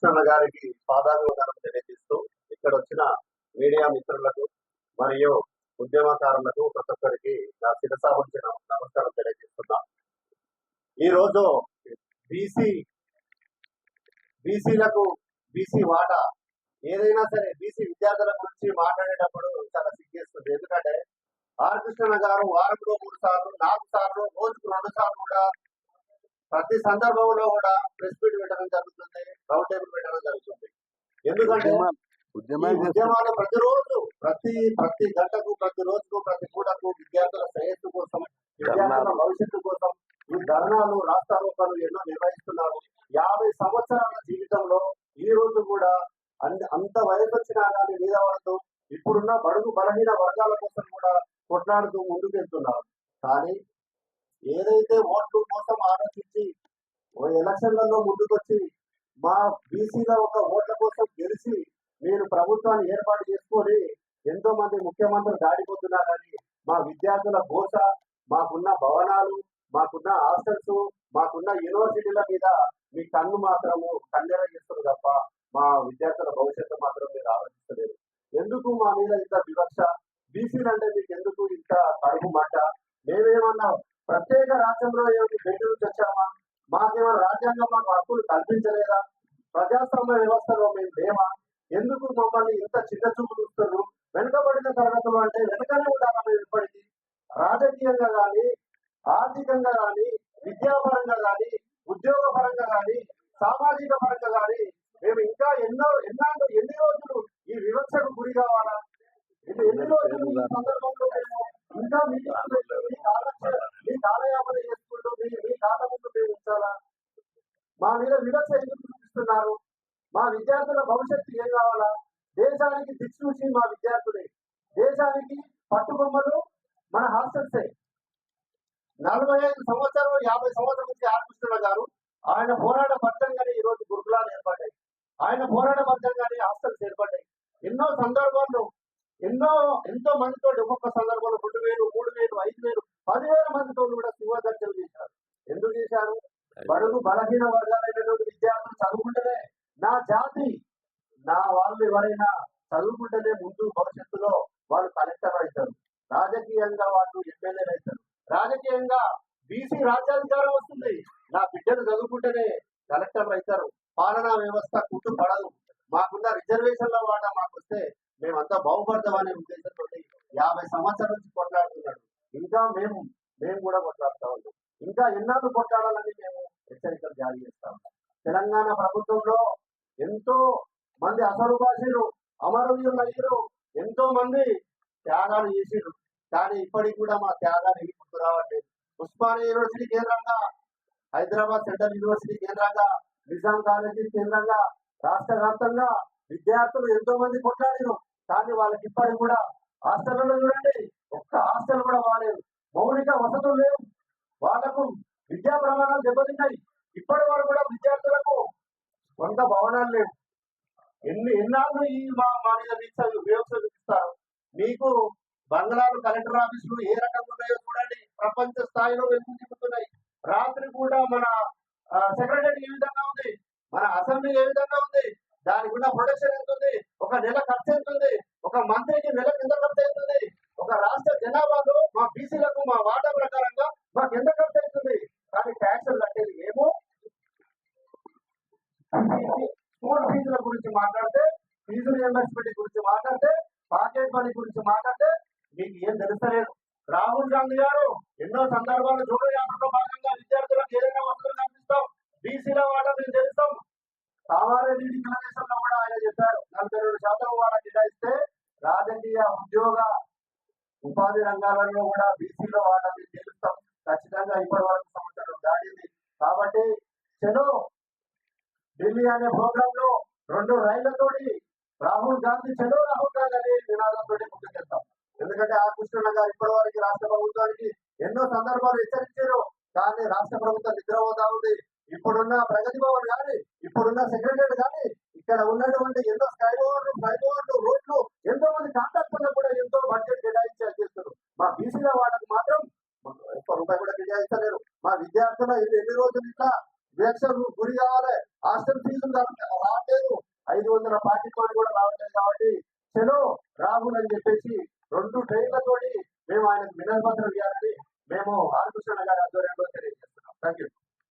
కృష్ణన్న గారికి పాదాభివందనం తెలియజేస్తూ ఇక్కడ వచ్చిన మీడియా మిత్రులకు మరియు ఉద్యమకారులకు ప్రతి ఒక్కరికి నా శిరసాహించిన నమస్కారం తెలియజేస్తున్నా. ఈ రోజు బీసీ బీసీలకు బీసీ వాటా ఏదైనా సరే బీసీ విద్యార్థుల గురించి మాట్లాడేటప్పుడు చాలా సిగ్గేస్తుంది. ఎందుకంటే ఆర్ కృష్ణన్న గారు వారంలో మూడు సార్లు నాలుగు సార్లు రోజుకు రెండు సార్లు కూడా ప్రతి సందర్భంలో కూడా ప్రెస్ మీట్ పెట్టడం జరుగుతుంది రౌండ్ టేబుల్ పెట్టడం జరుగుతుంది. ఎందుకంటే ఉద్యమాలు ప్రతిరోజు ప్రతి ప్రతి గంటకు ప్రతి రోజుకు ప్రతి పూటకు విద్యార్థుల శ్రేయస్సు కోసం విద్యార్థుల భవిష్యత్తు కోసం ఈ ధర్నాలు రాస్తారోకాలు ఎన్నో నిర్వహిస్తున్నారు. యాభై సంవత్సరాల జీవితంలో ఈ రోజు కూడా అంత వయసు వచ్చినా కానీ మీద పడుతూ ఇప్పుడున్న బడుగు బలహీన వర్గాల కోసం కూడా కొట్లాడుతూ ముందుకు వెళ్తున్నారు కానీ ఏదైతే ఓట్లు కోసం ఆలోచించి ఓ ఎలక్షన్లలో ముందుకొచ్చి మా బీసీల ఒక ఓట్ల కోసం గెలిచి మీరు ప్రభుత్వాన్ని ఏర్పాటు చేసుకొని ఎంతో మంది ముఖ్యమంత్రులు దాడిపోతున్నా కానీ మా విద్యార్థుల భోష మాకున్న భవనాలు మాకున్న హాస్టల్స్ మాకున్న యూనివర్సిటీల మీద మీ కన్ను మాత్రము కన్నెర చేస్తారు తప్ప మా విద్యార్థుల భవిష్యత్తు మాత్రం మీరు ఆలోచిస్తలేదు ఎందుకు మా మీద ఇంత వివక్ష? బీసీలు అంటే మీకు ఎందుకు ఇంత కడుపు మాట మేమేమన్నా? ప్రత్యేక రాజ్యంలో ఏమిటి బయట తెచ్చామా వచ్చామా మాకేమైనా రాజ్యాంగం మాకు హక్కులు కల్పించలేదా? ప్రజాస్వామ్య వ్యవస్థలో మేము లేమా? ఎందుకు మమ్మల్ని ఇంత చిన్న చూపు చూస్తున్నారు? వెనుకబడిన తరగతులు అంటే వెనుకనే ఉండాలా మేము ఇప్పటికీ? రాజకీయంగా కానీ ఆర్థికంగా కానీ విద్యాపరంగా కానీ ఉద్యోగ పరంగా కానీ సామాజిక పరంగా కానీ మేము ఇంకా ఎన్నో ఎన్నాళ్ళు ఎన్ని రోజులు ఈ వివక్షకు గురి కావాలా? ఎన్ని రోజులు ఈ సందర్భంలో మేము ఇంకా మీకు మీ కాలక్ష మీ కాలయాపన చేసుకుంటూ మీ మీ కాల ముందు మేము ఉంచాలా మా మీద వివక్ష ఎందుకు చూపిస్తున్నారు మా విద్యార్థుల భవిష్యత్తు ఏం కావాలా? దేశానికి దిక్సూచి మా విద్యార్థులే. దేశానికి పట్టుకొమ్మలు మన హాస్టల్సే. నలభై ఐదు సంవత్సరాలు యాభై సంవత్సరాల నుంచి ఆర్పిస్తున్న గారు ఆయన పోరాట బద్దంగానే ఈ రోజు గురుకులాలు ఏర్పడ్డాయి. ఆయన పోరాట బద్దంగానే హాస్టల్స్ ఏర్పడ్డాయి. ఎన్నో సందర్భాల్లో ఎన్నో ఎంతో మందితో ఒక్కొక్క సందర్భంలో రెండు వేలు మూడు వేలు ఐదు వేలు పదివేల మందితో కూడా శివదర్శనం చేశారు. ఎందుకు చేశారు? బడుగు బలహీన వర్గాలైనటువంటి విద్యార్థులు చదువుకుంటేనే నా జాతి నా వాళ్ళు ఎవరైనా చదువుకుంటేనే ముందు భవిష్యత్తులో వాళ్ళు కలెక్టర్ అవుతారు. రాజకీయంగా వాళ్ళు ఎమ్మెల్యేలు అవుతారు. రాజకీయంగా బీసీ రాజ్యాధికారం వస్తుంది. నా బిడ్డలు చదువుకుంటేనే కలెక్టర్ అవుతారు. పాలనా వ్యవస్థ కుట్టు పడదు. మాకున్న రిజర్వేషన్ల వాట మాకు వస్తే మేమంతా బాగుపడతామనే ఉద్దేశంతో యాభై సంవత్సరాల నుంచి కొట్లాడుతున్నాడు. ఇంకా మేము మేము కూడా కొట్లాడుతా ఉన్నాం. ఇంకా ఎన్నాళ్ళు కొట్లాడాలని మేము హెచ్చరికలు జారీ చేస్తాం. తెలంగాణ ప్రభుత్వంలో ఎంతో మంది అసలు భాషలు అమరవీరులు అయ్యారు ఎంతో మంది త్యాగాలు చేసిరు కానీ ఇప్పటికి కూడా మా త్యాగాలు ఏమి గుర్తు రావట్లేదు. ఉస్మానియా యూనివర్సిటీ కేంద్రంగా హైదరాబాద్ సెంట్రల్ యూనివర్సిటీ కేంద్రంగా నిజాం కాలేజీ కేంద్రంగా రాష్ట్ర వ్యాప్తంగా విద్యార్థులు ఎంతో మంది కొట్లాడిరు. కానీ వాళ్ళకి ఇప్పటికి కూడా హాస్టల్లో చూడండి ఒక్క హాస్టల్ కూడా బాగాలేదు మౌలిక వసతులు లేవు వాళ్ళకు విద్యా ప్రమాణాలు దెబ్బతిన్నాయి ఇప్పటి వరకు కూడా విద్యార్థులకు వంద భవనాలు లేవు ఎన్ని ఎన్నాళ్ళు ఈ మా మా మీద వీక్ష వివక్ష చూపిస్తారు మీకు బంగ్లాలు కలెక్టర్ ఆఫీసులు ఏ రకంగా ఉన్నాయో చూడండి. ప్రపంచ స్థాయిలో వెలుగు చూపుతున్నాయి. రాత్రి కూడా మన సెక్రటరీ ఏ విధంగా ఉంది? మన అసెంబ్లీ ఏ విధంగా ఉంది? దానికి ఉన్న ప్రొడక్షన్ ఎంత ఉంది ఒక నెల ఖర్చు ఎంత ఉంది ఒక మంత్రికి నెల కింద ఖర్చు అవుతుంది? ఒక రాష్ట్ర జనాభాలో మా బీసీలకు మా వాటా ప్రకారంగా మాకు ఎంత ఖర్చు అవుతుంది కానీ ట్యాక్సులు కట్టేది మేము స్కూల్ ఫీజుల గురించి మాట్లాడితే ఫీజు రియంబర్స్మెంట్ గురించి మాట్లాడితే పాకెట్ మనీ గురించి మాట్లాడితే మీకు ఏం తెలుస్తలేదు. రాహుల్ గాంధీ గారు ఎన్నో సందర్భాలు జూడో యాత్రలో భాగంగా విద్యార్థులకు ఏదైనా వస్తువులు కనిపిస్తాం బీసీల వాటా మేము తెలుస్తాం. కామారెడ్డి డిక్లరేషన్ కూడా ఆయన చెప్పారు. నలభై రెండు శాతం వాటా కేటాయిస్తే రాజకీయ ఉద్యోగ ఉపాధి రంగాలలో కూడా బీసీలో వాటా మేము తెలుస్తాం. ఖచ్చితంగా ఇప్పటి వరకు సంవత్సరం దాటింది. కాబట్టి చెను ఢిల్లీ అనే ప్రోగ్రామ్లో రెండు రైళ్ళతోటి రాహుల్ గాంధీ చెడు రాహుల్ గాంధీ అనే నినాదంతో ముందుకెళ్తాం. ఎందుకంటే ఆ కృష్ణన్న గారు ఇప్పటి వరకు రాష్ట్ర ప్రభుత్వానికి ఎన్నో సందర్భాలు హెచ్చరించారు. కానీ రాష్ట్ర ప్రభుత్వం నిద్రపోతా ఉంది. ఇప్పుడున్న ప్రగతి భవన్ కానీ ఇప్పుడున్న సెక్రటరీ కానీ ఇక్కడ ఉన్నటువంటి ఎన్నో స్కై ఓవర్లు ఫ్లై ఓవర్లు రోడ్లు ఎంతో మంది కాంట్రాక్టర్లు కూడా ఎంతో బడ్జెట్ కేటాయించాలి చేస్తారు మా బీసీల వాళ్ళకి మాత్రం ఒక్క రూపాయి కూడా కేటాయిస్తలేరు మా విద్యార్థుల ఎన్ని రోజులు ఇట్లా వివక్షకు గురి కావాలి? హాస్టల్ ఫీజులు రావట్లేదు. ఐదు వందల పాకెట్ కూడా రావట్లేదు కాబట్టి చలో రాహుల్ అని చెప్పేసి రెండు ట్రైన్లతోటి మేము ఆయనకు వినతి పత్రం ఇవ్వాలని మేము ఆర్కృష్ణ గారి ఆధ్వర్యంలో తెలియజేస్తున్నాం. Thank you